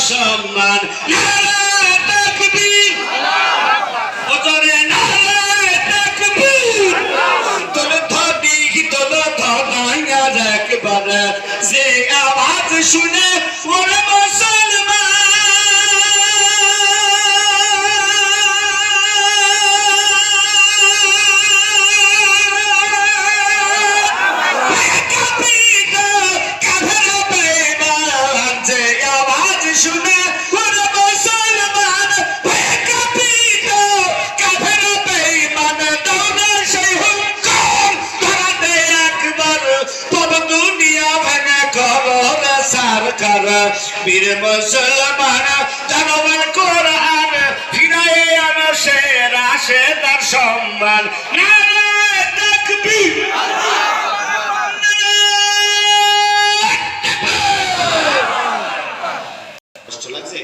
সম্মান যে আওয়াজ শুনে ওরে সরকার বীর মুসলমান জনগণ কোরআন ফিরাই আনো সে রাশে তার সম্মান। নারায় তাকবীর। কষ্ট লাগছে?